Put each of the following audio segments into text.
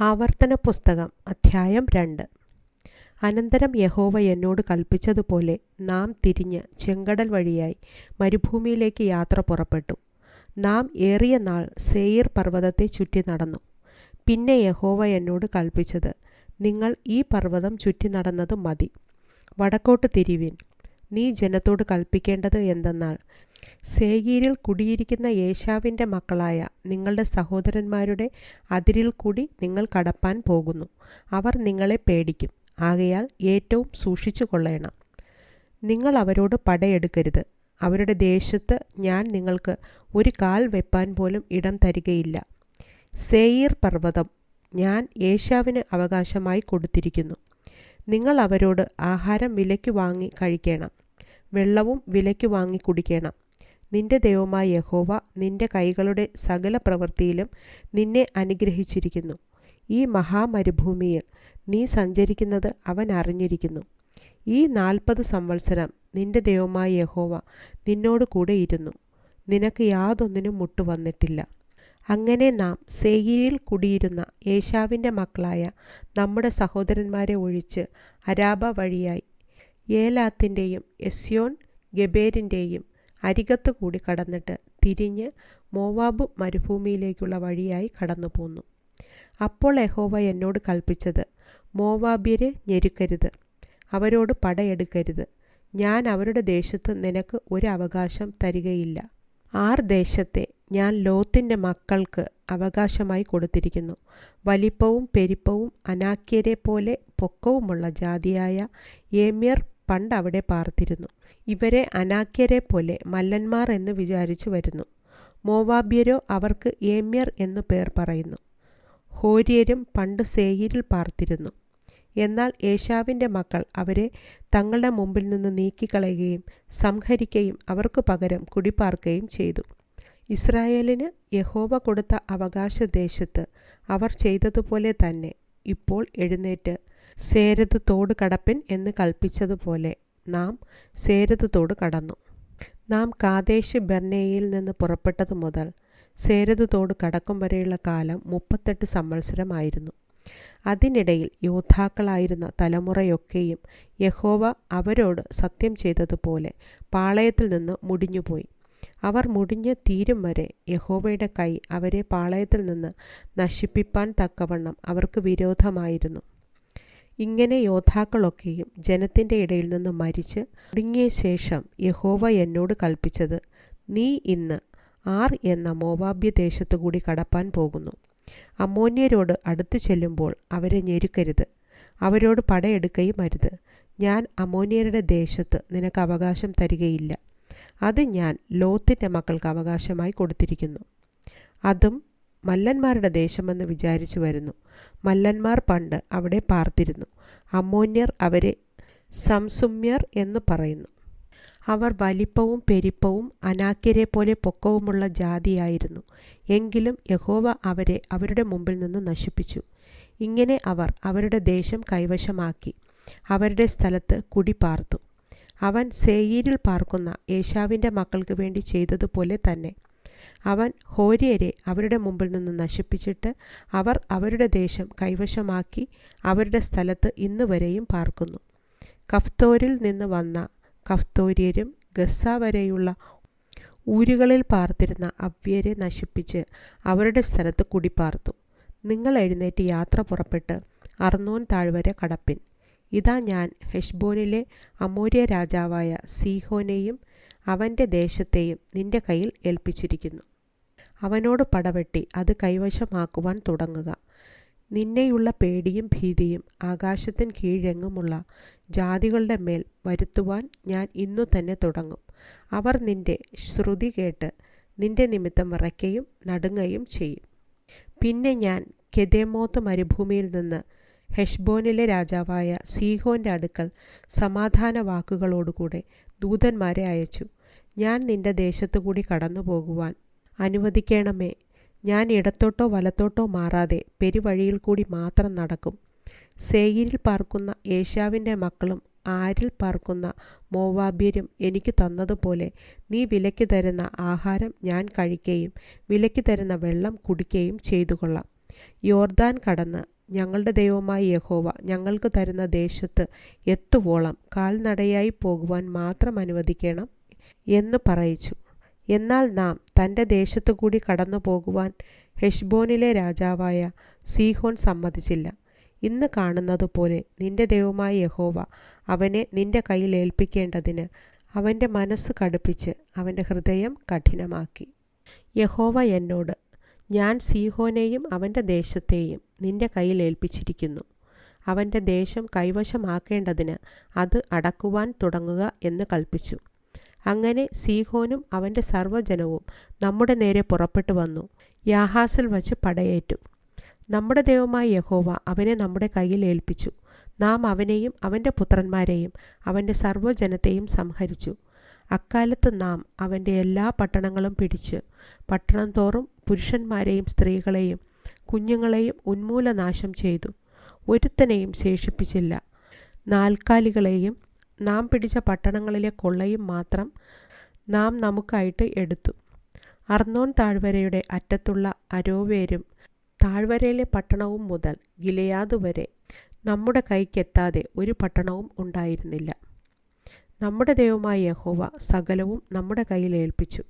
ആവർത്തന പുസ്തകം അധ്യായം രണ്ട്. അനന്തരം യഹോവ എന്നോട് കൽപ്പിച്ചതുപോലെ നാം തിരിഞ്ഞ് ചെങ്കടൽ വഴിയായി മരുഭൂമിയിലേക്ക് യാത്ര പുറപ്പെട്ടു. നാം ഏറിയ നാൾ സേയിർ പർവതത്തെ ചുറ്റി നടന്നു. പിന്നെ യഹോവ എന്നോട് കൽപ്പിച്ചത് നിങ്ങൾ ഈ പർവതം ചുറ്റി നടന്നത് മതി. വടക്കോട്ട് തിരിവിൻ. നീ ജനത്തോട് കൽപ്പിക്കേണ്ടത് എന്തെന്നാൽ സേഗീരിൽ കുടിയിരിക്കുന്ന യേശാവിന്റെ മക്കളായ നിങ്ങളുടെ സഹോദരന്മാരുടെ അതിരിൽ കൂടി നിങ്ങൾ കടപ്പാൻ പോകുന്നു. അവർ നിങ്ങളെ പേടിക്കും. ആകയാൽ ഏറ്റവും സൂക്ഷിച്ചു കൊള്ളണം. നിങ്ങൾ അവരോട് പടയെടുക്കരുത്. അവരുടെ ദേശത്ത് ഞാൻ നിങ്ങൾക്ക് ഒരു കാൽ വെപ്പാൻ പോലും ഇടം തരികയില്ല. സേയിർ പർവതം ഞാൻ യേശാവിന് അവകാശമായി കൊടുത്തിരിക്കുന്നു. നിങ്ങൾ അവരോട് ആഹാരം വിലയ്ക്ക് വാങ്ങി കഴിക്കണം. വെള്ളവും വിലയ്ക്ക് വാങ്ങി കുടിക്കണം. നിന്റെ ദൈവമായ യഹോവ നിന്റെ കൈകളുടെ സകല പ്രവൃത്തിയിലും നിന്നെ അനുഗ്രഹിച്ചിരിക്കുന്നു. ഈ മഹാമരുഭൂമിയിൽ നീ സഞ്ചരിക്കുന്നത് അവൻ അറിഞ്ഞിരിക്കുന്നു. ഈ നാൽപ്പത് സംവത്സരം നിന്റെ ദൈവമായ യഹോവ നിന്നോട് കൂടെ ഇരുന്നു. നിനക്ക് യാതൊന്നിനും മുട്ടു വന്നിട്ടില്ല അങ്ങനെ നാം സെയ്യീരിൽ കുടിയിരുന്ന യേശാവിന്റെ മക്കളായ നമ്മുടെ സഹോദരന്മാരെ ഒഴിച്ച് അരാബ വഴിയായി ഏലാത്തിന്റെയും എസ്യോൻ ഗബേരിന്റെയും അരികത്ത് കൂടി കടന്നിട്ട് തിരിഞ്ഞ് മോവാബ് മരുഭൂമിയിലേക്കുള്ള വഴിയായി കടന്നു പോന്നു അപ്പോൾ യഹോവ എന്നോട് കൽപ്പിച്ചത് മോവാബ്യരെ ഞെരുക്കരുത് അവരോട് പടയെടുക്കരുത്. ഞാൻ അവരുടെ ദേശത്ത് നിനക്ക് ഒരു അവകാശം തരികയില്ല. ആർ ദേശത്തെ ഞാൻ ലോത്തിന്റെ മക്കൾക്ക് അവകാശമായി കൊടുത്തിരിക്കുന്നു. വലിപ്പവും പെരിപ്പവും അനാക്യരെ പോലെ പൊക്കവുമുള്ള ജാതിയായ ഏമ്യർ പണ്ട് അവിടെ പാർത്തിരുന്നു. ഇവരെ അനാക്യരെ പോലെ മല്ലന്മാർ എന്ന് വിചാരിച്ചു വരുന്നു. മോവാബ്യരോ അവർക്ക് ഏമ്യർ എന്നു പേർ പറയുന്നു. ഹോര്യരും പണ്ട് സേയിരിൽ പാർത്തിരുന്നു. എന്നാൽ ഏശാവിന്റെ മക്കൾ അവരെ തങ്ങളുടെ മുമ്പിൽ നിന്ന് നീക്കിക്കളയുകയും സംഹരിക്കുകയും അവർക്ക് പകരം കുടിപ്പാർക്കുകയും ചെയ്തു. ഇസ്രായേലിന് യഹോവ കൊടുത്ത അവകാശദേശത്ത് അവർ ചെയ്തതുപോലെ തന്നെ ഇപ്പോൾ എഴുന്നേറ്റ്. സേരത് തോട് കടപ്പിൻ എന്ന് കൽപ്പിച്ചതുപോലെ നാം സേരത് തോട് കടന്നു. നാം കാതേശ് ബെർണേയിൽ നിന്ന് പുറപ്പെട്ടതു മുതൽ സേരത് തോട് കടക്കും വരെയുള്ള കാലം മുപ്പത്തെട്ട് സംവത്സരമായിരുന്നു. അതിനിടയിൽ യോദ്ധാക്കളായിരുന്ന തലമുറയൊക്കെയും യഹോവ അവരോട് സത്യം ചെയ്തതുപോലെ പാളയത്തിൽ നിന്ന് മുടിഞ്ഞുപോയി. അവർ മുടിഞ്ഞ് തീരും വരെ യഹോവയുടെ കൈ അവരെ പാളയത്തിൽ നിന്ന് നശിപ്പിപ്പാൻ തക്കവണ്ണം അവർക്ക് വിരോധമായിരുന്നു. ഇങ്ങനെ യോദ്ധാക്കളൊക്കെയും ജനത്തിന്റെ ഇടയിൽ നിന്ന് മരിച്ച് മുടിങ്ങിയ ശേഷം യഹോവ എന്നോട് കൽപ്പിച്ചത് നീ ഇന്ന് ആർ എന്ന മോവാബ്യ ദേശത്തു കൂടി കടപ്പാൻ പോകുന്നു. അമോന്യരോട് അടുത്തു ചെല്ലുമ്പോൾ അവരെ ഞെരുക്കരുത്. അവരോട് പടയെടുക്കുകയും അരുത്. ഞാൻ അമോന്യരുടെ ദേശത്ത് നിനക്ക് അവകാശം തരികയില്ല. അത് ഞാൻ ലോത്തിന്റെ മക്കൾക്ക് അവകാശമായി കൊടുത്തിരിക്കുന്നു. അതും മല്ലന്മാരുടെ ദേശമെന്ന് വിചാരിച്ചു വരുന്നു. മല്ലന്മാർ പണ്ട് അവിടെ പാർത്തിരുന്നു. അമ്മോന്യർ അവരെ സംസുമ്യർ എന്ന് പറയുന്നു. അവർ വലിപ്പവും പെരിപ്പവും അനാക്യരെ പോലെ പൊക്കവുമുള്ള ജാതിയായിരുന്നു. എങ്കിലും യഹോവ അവരെ അവരുടെ മുമ്പിൽ നിന്ന് നശിപ്പിച്ചു. ഇങ്ങനെ അവർ അവരുടെ ദേശം കൈവശമാക്കി. അവരുടെ സ്ഥലത്ത് കുടി പാർത്തു. അവൻ സേയീരിൽ പാർക്കുന്ന യേശാവിന്റെ മക്കൾക്ക് വേണ്ടി ചെയ്തതുപോലെ തന്നെ. അവൻ ഹോര്യരെ അവരുടെ മുമ്പിൽ നിന്ന് നശിപ്പിച്ചിട്ട് അവർ അവരുടെ ദേശം കൈവശമാക്കി അവരുടെ സ്ഥലത്ത് ഇന്ന് വരെയും പാർക്കുന്നു. കഫ്തോരിൽ നിന്ന് വന്ന കഫ്തോര്യരും ഗസ്സ വരെയുള്ള ഊരുകളിൽ പാർത്തിരുന്ന അവ്യരെ നശിപ്പിച്ച് അവരുടെ സ്ഥലത്ത് കുടിപ്പാർത്തു നിങ്ങൾ എഴുന്നേറ്റ് യാത്ര പുറപ്പെട്ട് അർന്നോൻ താഴ്വര കടപ്പിൻ. ഇതാ ഞാൻ ഹെഷ്ബോനിലെ അമൂര്യ രാജാവായ സീഹോനെയും അവന്റെ ദേശത്തെയും നിന്റെ കയ്യിൽ ഏൽപ്പിച്ചിരിക്കുന്നു. അവനോട് പടവെട്ടി അത് കൈവശമാക്കുവാൻ തുടങ്ങുക. നിന്നെയുള്ള പേടിയും ഭീതിയും ആകാശത്തിന് കീഴെങ്ങുമുള്ള ജാതികളുടെ മേൽ വരുത്തുവാൻ ഞാൻ ഇന്നു തന്നെ തുടങ്ങും. അവർ നിന്റെ ശ്രുതി കേട്ട് നിന്റെ നിമിത്തം വിറയ്ക്കുകയും നടുങ്ങുകയും ചെയ്യും. പിന്നെ ഞാൻ കെതേമോത്ത് മരുഭൂമിയിൽ നിന്ന് ഹെഷ്ബോനിലെ രാജാവായ സീഹോന്റെ അടുക്കൽ സമാധാന വാക്കുകളോടുകൂടെ ദൂതന്മാരെ അയച്ചു. ഞാൻ നിന്റെ ദേശത്തു കൂടി കടന്നു പോകുവാൻ അനുവദിക്കണമേ. ഞാൻ ഇടത്തോട്ടോ വലത്തോട്ടോ മാറാതെ പെരുവഴിയിൽ കൂടി മാത്രം നടക്കും. സേയിരിൽ പാർക്കുന്ന ഏഷ്യാവിന്റെ മക്കളും ആരിൽ പാർക്കുന്ന മോവാബ്യരും എനിക്ക് തന്നതുപോലെ നീ വിലയ്ക്ക് തരുന്ന ആഹാരം ഞാൻ കഴിക്കുകയും വിലയ്ക്ക് തരുന്ന വെള്ളം കുടിക്കുകയും ചെയ്തു കൊള്ളാം യോർദാൻ കടന്ന് ഞങ്ങളുടെ ദൈവമായ യഹോവ ഞങ്ങൾക്ക് തരുന്ന ദേശത്ത് എത്തുവോളം കാൽനടയായി പോകുവാൻ മാത്രം അനുവദിക്കണം എന്ന് പറയിച്ചു. എന്നാൽ നാം തന്റെ ദേശത്തു കൂടി കടന്നു പോകുവാൻ ഹെഷ്ബോനിലെ രാജാവായ സീഹോൻ സമ്മതിച്ചില്ല. ഇന്ന് കാണുന്നത് പോലെ നിന്റെ ദൈവമായ യഹോവ അവനെ നിന്റെ കയ്യിൽ ഏൽപ്പിക്കേണ്ടതിന് അവന്റെ മനസ്സ് കടുപ്പിച്ച് അവന്റെ ഹൃദയം കഠിനമാക്കി. യഹോവ എന്നോട് ഞാൻ സീഹോനെയും അവന്റെ ദേശത്തെയും നിന്റെ കയ്യിൽ ഏൽപ്പിച്ചിരിക്കുന്നു. അവന്റെ ദേശം കൈവശമാക്കേണ്ടതിന് അത് അടക്കുവാൻ തുടങ്ങുക എന്ന് കൽപ്പിച്ചു അങ്ങനെ സീഹോനും അവന്റെ സർവജനവും നമ്മുടെ നേരെ പുറപ്പെട്ടു വന്നു. യാഹാസിൽ വച്ച് പടയേറ്റു. നമ്മുടെ ദൈവമായ യഹോവ അവനെ നമ്മുടെ കയ്യിൽ ഏൽപ്പിച്ചു. നാം അവനെയും അവന്റെ പുത്രന്മാരെയും അവന്റെ സർവജനത്തെയും സംഹരിച്ചു. അക്കാലത്ത് നാം അവന്റെ എല്ലാ പട്ടണങ്ങളും പിടിച്ച് പട്ടണം തോറും പുരുഷന്മാരെയും സ്ത്രീകളെയും കുഞ്ഞുങ്ങളെയും ഉന്മൂലനാശം ചെയ്തു. ഒരുത്തനെയും ശേഷിപ്പിച്ചില്ല. നാൽക്കാലികളെയും നാം പിടിച്ച പട്ടണങ്ങളിലെ കൊള്ളയും മാത്രം നാം നമുക്കായിട്ട് എടുത്തു. അർന്നോൻ താഴ്വരയുടെ അറ്റത്തുള്ള അരോവേരും താഴ്വരയിലെ പട്ടണവും മുതൽ ഗിലയാദ് വരെ നമ്മുടെ കൈക്കെത്താതെ ഒരു പട്ടണവും ഉണ്ടായിരുന്നില്ല. നമ്മുടെ ദൈവമായ യഹോവ സകലവും നമ്മുടെ കയ്യിൽ ഏൽപ്പിച്ചു.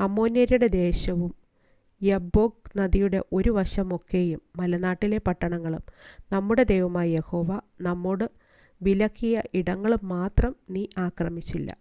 അമോന്യരുടെ ദേശവും യബ്ബോക് നദിയുടെ ഒരു വശമൊക്കെയും മലനാട്ടിലെ പട്ടണങ്ങളും. നമ്മുടെ ദൈവമായ യഹോവ നമ്മോട് വിലക്കിയ ഇടങ്ങളും മാത്രം നീ ആക്രമിച്ചില്ല.